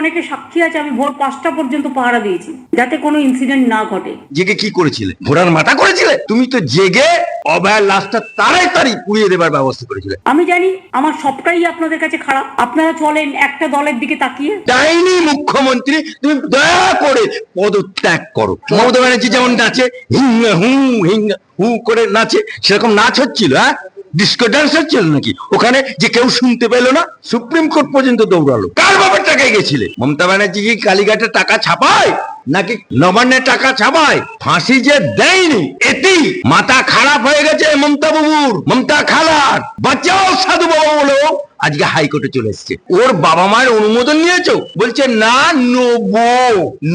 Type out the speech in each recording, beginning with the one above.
অনেকে সাক্ষী আছে আমি ভোর পাঁচটা পর্যন্ত পাহারা দিয়েছি যাতে কোনো ইনসিডেন্ট না ঘটে। জেগে কি করেছিলে? ঘোড়ার মাথা করেছিলে? তুমি তো জেগে অভয়ের লাশটা তাড়াতাড়ি পুড়িয়ে দেবার ব্যবস্থা করেছিলে। আমি জানি আমার সবটাই আপনাদের কাছে খারাপ। আপনারা চলেন একটা দলের দিকে তাকিয়ে। ডাইনি মুখ্যমন্ত্রী তুমি দয়া করে পদত্যাগ করো। মমতা ব্যানার্জি যেমন নাচে হিঙ্গা হু হিঙ্গা হু করে নাচে সেরকম নাচ হচ্ছিল হ্যাঁ? ডিস্কো ডান্স হচ্ছিল নাকি? ওখানে যে কেউ শুনতে পেল না সুপ্রিম কোর্ট পর্যন্ত দৌড়ালো। কার বাবার টাকায় গেছিলে? মমতা ব্যানার্জি কি কালীঘাটে টাকা ছাপায়, নাকি নবান্নের টাকা ছাপায়? ফাঁসি যে দেয়নি এটি মাথা খারাপ হয়ে গেছে মমতা বাবুর, মমতা খালার। বাঁচাও সাধু বাবা বলো। আজকে হাইকোর্টে চলে এসছে। ওর বাবা মায়ের অনুমোদন নিয়েছো? বলছে, না, নেব।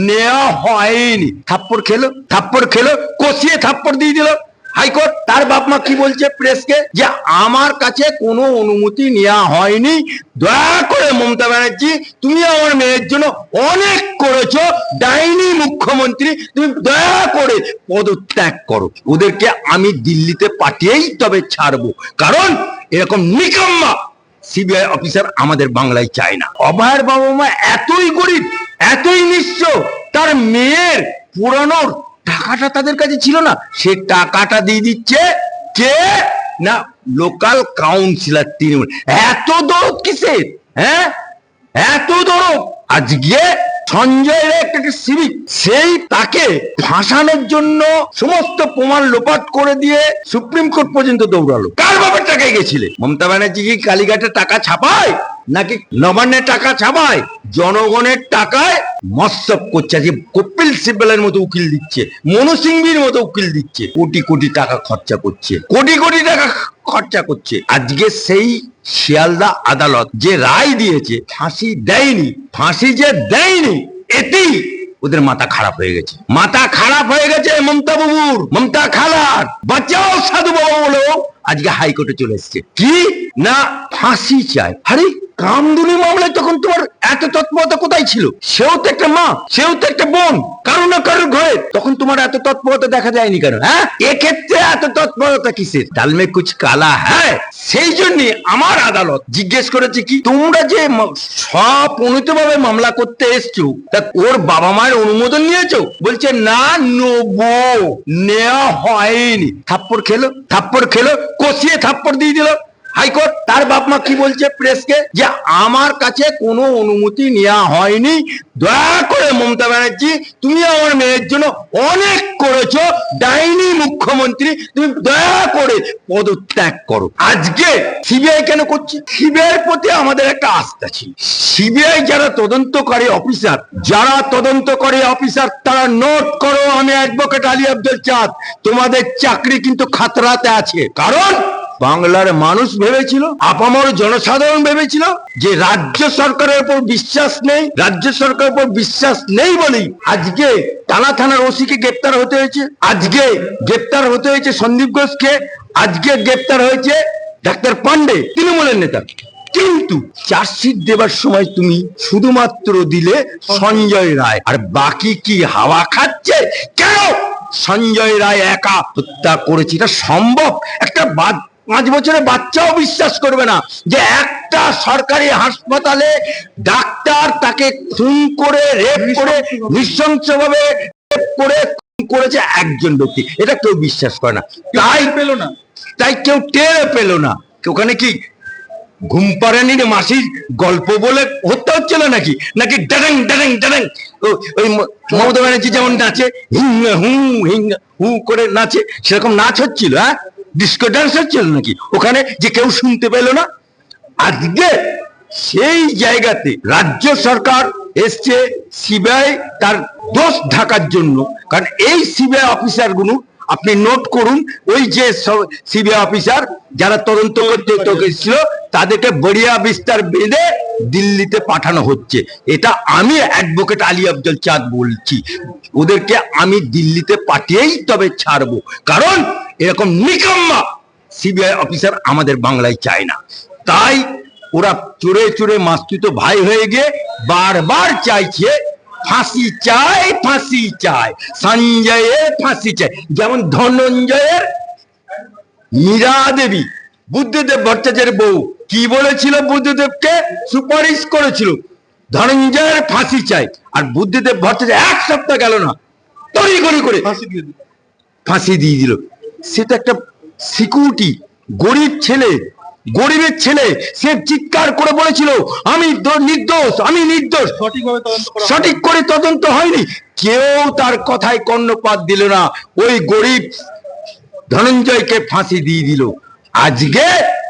নেওয়া হয়নি। থাপ্পড় খেলো থাপ্পড় খেলো, কষিয়ে থাপ্পড় দিয়ে দিল। হাইকোর্ট, তার বাপ মা কি বলছে প্রেসকে? যে আমার কাছে কোনো অনুমতি নেওয়া হয়নি। দয়া করে মমতা ব্যানার্জি, তুমি আমার মেয়ের জন্য অনেক করেছ। ডাইনি মুখ্যমন্ত্রী, তুমি দয়া করে পদত্যাগ করো। ওদেরকে আমি দিল্লিতে পাঠিয়েই তবে ছাড়বো। কারণ এরকম নিকাম্মা সিবিআই অফিসার আমাদের বাংলায় চায় না। অভয়ের বাবা মা এতই গরিব, এতই নিঃস্ব তার মেয়ের পুরানোর টাকাটা তাদের কাছে ছিল না, সে টাকাটা দিয়ে দিচ্ছে কে? না লোকাল কাউন্সিলর তৃণমূল। এত দরদ কিসের? হ্যাঁ? এত দরদ আজকে সঞ্জয় রায় একটা সিভিক সেই তাকে ফাঁসানোর জন্য সমস্ত প্রমাণ লোপাট করে দিয়ে সুপ্রিম কোর্ট পর্যন্ত দৌড়ালো। কার বাবার টাকায় গেছিলে? মমতা ব্যানার্জি কি কালীঘাটে টাকা ছাপায়, নাকি নবান্নের টাকা ছাপায়? জনগণের টাকায় মৎসব করছে যে কপিল সিব্বলের মতো উকিল দিচ্ছে, মনু সিংভির মতো উকিল দিচ্ছে, কোটি কোটি টাকা খরচা করছে। কোটি কোটি টাকা খরচা করছে। আজকে সেই শিয়ালদা আদালত যে রায় দিয়েছে, ফাঁসি দেয়নি, ফাঁসি যে দেয়নি, এতেই ওদের মাথা খারাপ হয়ে গেছে। মাথা খারাপ হয়ে গেছে মমতা বাবুর, মমতা খালার। বাঁচাও সাধু বাবা বলো। আজকে হাইকোর্টে চলে এসছে। কি? না, ফাঁসি চায়। আরে কামদুনি মামলায় তখন তোমার এত তৎপরতা কোথায় ছিল? সেও তো একটা মা, সেও তো একটা বোন, কারও না কারোর ঘরে। তখন তোমার এত তৎপরতা দেখা যায়নি কেন হ্যাঁ? এক্ষেত্রে এত তৎপরতা কিসের? ডালমে কুচ কালা হ্যাঁ? সেই জন্য আমার আদালত জিজ্ঞেস করেছে কি, তোমরা যে স্বপ্রণীত ভাবে মামলা করতে এসছো, তা ওর বাবা মায়ের অনুমোদন নিয়েছো? বলছে, না, নেব, নেওয়া হয়নি। থাপ্পড় খেলো থাপ্পড় খেলো, কষিয়ে থাপ্পড় দিয়ে দিল। হাইকোর্ট, তার বাপ মা কি বলছে প্রেসকে? যে আমার কাছে কোনো অনুমতি নেওয়া হয়নি। দয়া করে মমতা ব্যানার্জি, তুমি আমার মেয়ের জন্য অনেক করেছ, ডাইনি মুখ্যমন্ত্রী, তুমি দয়া করে পদত্যাগ করো। আজকে সিবিআই কেন করছে? সিবিআই প্রতি আমাদের একটা আস্থা ছিল। সিবিআই যারা তদন্তকারী অফিসার, যারা তদন্তকারী অফিসার, তারা নোট করো, আমি অ্যাডভোকেট আলী আব্দুল চাঁদ। তোমাদের চাকরি কিন্তু খাতরাতে আছে। কারণ বাংলার মানুষ ভেবেছিল, আপামর জনসাধারণ ভেবেছিল যে রাজ্য সরকারের উপর বিশ্বাস নেই, রাজ্য সরকারের উপর বিশ্বাস নেই বলেই আজকে টানা থানার ওসিকে গ্রেপ্তার হতে হয়েছে, আজকে গ্রেপ্তার হতে হয়েছে সন্দীপ ঘোষকে, আজকে গ্রেপ্তার হয়েছে ডাক্তার পান্ডে তৃণমূলের নেতা। কিন্তু চার্জশিট দেবার সময় তুমি শুধুমাত্র দিলে সঞ্জয় রায়, আর বাকি কি হাওয়া খাচ্ছে? কেন সঞ্জয় রায় একা হত্যা করেছে? এটা সম্ভব? একটা বা- পাঁচ বছরের বাচ্চাও বিশ্বাস করবে না যে একটা সরকারি হাসপাতালে ডাক্তার তাকে খুন করে রেপ করে নৃশংসভাবে রেপ করে করেছে একজন ব্যক্তি। এটা কেউ বিশ্বাস করে না। তাই পেল না। তাই কেউ টের পেল না। ওখানে কি ঘুম ঘুমপাড়ানির মাসির গল্প বলে হত্যা হচ্ছিল নাকি? নাকি ডাডাং ডাডাং ডাডাং ওই মমতা ব্যানার্জি যেমন নাচে হিঙ্গা হু হিং হু করে নাচে সেরকম নাচ হচ্ছিল হ্যাঁ? ডিস্কো ডান্স হচ্ছিল নাকি? ওখানে যে কেউ শুনতে পেল না। আজকে সেই জায়গাতে রাজ্য সরকার এসছে সিবিআই তার দোষ ঢাকার জন্য। কারণ এই সিবিআই অফিসারগুলো আপনি নোট করুন, ওই যে সিবিআই অফিসার যারা তদন্ত করতে তো গেছিল তাদেরকে বড়িয়া বিস্তার বেঁধে দিল্লিতে পাঠানো হচ্ছে। এটা আমি অ্যাডভোকেট আলী আব্দুল চাঁদ বলছি। ওদেরকে আমি দিল্লিতে পাঠিয়েই তবে ছাড়বো। কারণ এরকম নিকাম্মা সিবিআই অফিসার আমাদের বাংলায় চায় না। তাই ওরা চড়ে চড়ে মাস্তুত ভাই হয়ে গিয়ে বারবার চাইছে ফাঁসি চাই ফাঁসি চাই সঞ্জয়ের ফাঁসি চাই যেমন ধনঞ্জয়ের মীরা দেবী বুদ্ধদেব ভট্টাচার্যের বউ কি বলেছিল বুদ্ধদেবকে? সুপারিশ করেছিল ধনঞ্জয়ের ফাঁসি চাই আর বুদ্ধদেব ভট্টাচার্য এক সপ্তাহ গেল না তড়ি করে করে ফাঁসি দিয়ে দিল। ফাঁসি দিয়ে দিল। সে তো একটা সিকিউরিটি গরিব ছেলে গরিবের ছেলে সে চিৎকার করে বলেছিল আমি নির্দোষ আমি নির্দোষ। সঠিক করে তদন্ত হয়নি। কেউ তার কথায় কর্ণপাত দিল না। ওই গরিব ধনঞ্জয়কে ফাঁসি দিয়ে দিল। আজকে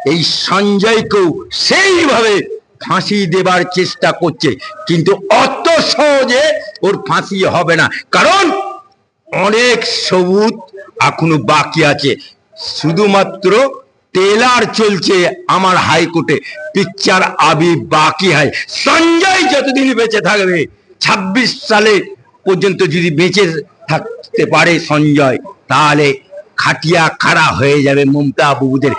এই সঞ্জয়কেও সেইভাবে ফাঁসি দেবার চেষ্টা করছে। কিন্তু অত সহজে ওর ফাঁসি হবে না। কারণ অনেক সবুজ এখনও বাকি আছে। শুধুমাত্র টেলার চলছে আমার হাইকোর্টে। পিকচার আবি বাকি হয়। সঞ্জয় যতদিন বেঁচে থাকবে, ছাব্বিশ সালে পর্যন্ত যদি বেঁচে থাকতে পারে সঞ্জয়, তাহলে খাটিয়া খাড়া হয়ে যাবে মমতা বাবুদের।